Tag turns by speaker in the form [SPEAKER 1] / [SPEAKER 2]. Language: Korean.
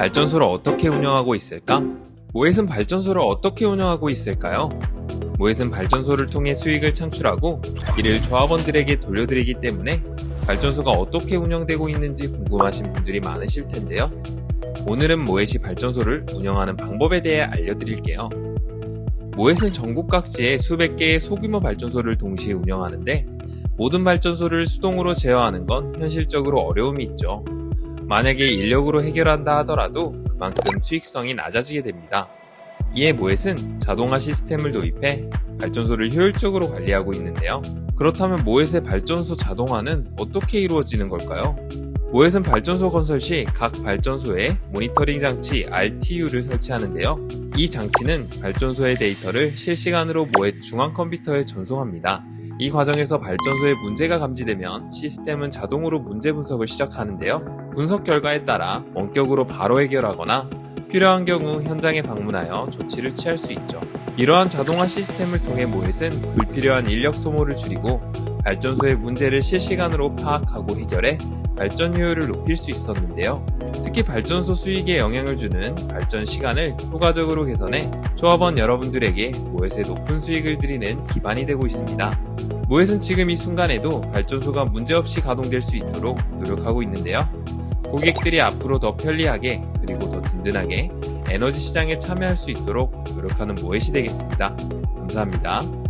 [SPEAKER 1] 발전소를 어떻게 운영하고 있을까? 모햇은 발전소를 어떻게 운영하고 있을까요? 모햇은 발전소를 통해 수익을 창출하고 이를 조합원들에게 돌려드리기 때문에 발전소가 어떻게 운영되고 있는지 궁금하신 분들이 많으실 텐데요. 오늘은 모햇이 발전소를 운영하는 방법에 대해 알려드릴게요. 모햇은 전국 각지에 수백 개의 소규모 발전소를 동시에 운영하는데 모든 발전소를 수동으로 제어하는 건 현실적으로 어려움이 있죠. 만약에 인력으로 해결한다 하더라도 그만큼 수익성이 낮아지게 됩니다. 이에 모엣은 자동화 시스템을 도입해 발전소를 효율적으로 관리하고 있는데요. 그렇다면 모엣의 발전소 자동화는 어떻게 이루어지는 걸까요? 모엣은 발전소 건설 시 각 발전소에 모니터링 장치 RTU를 설치하는데요. 이 장치는 발전소의 데이터를 실시간으로 모엣 중앙 컴퓨터에 전송합니다. 이 과정에서 발전소에 문제가 감지되면 시스템은 자동으로 문제 분석을 시작하는데요. 분석 결과에 따라 원격으로 바로 해결하거나 필요한 경우 현장에 방문하여 조치를 취할 수 있죠. 이러한 자동화 시스템을 통해 모엣은 불필요한 인력 소모를 줄이고 발전소의 문제를 실시간으로 파악하고 해결해 발전 효율을 높일 수 있었는데요. 특히 발전소 수익에 영향을 주는 발전 시간을 효과적으로 개선해 조합원 여러분들에게 모엣의 높은 수익을 드리는 기반이 되고 있습니다. 모엣은 지금 이 순간에도 발전소가 문제없이 가동될 수 있도록 노력하고 있는데요. 고객들이 앞으로 더 편리하게 그리고 더 든든하게 에너지 시장에 참여할 수 있도록 노력하는 모엣이 되겠습니다. 감사합니다.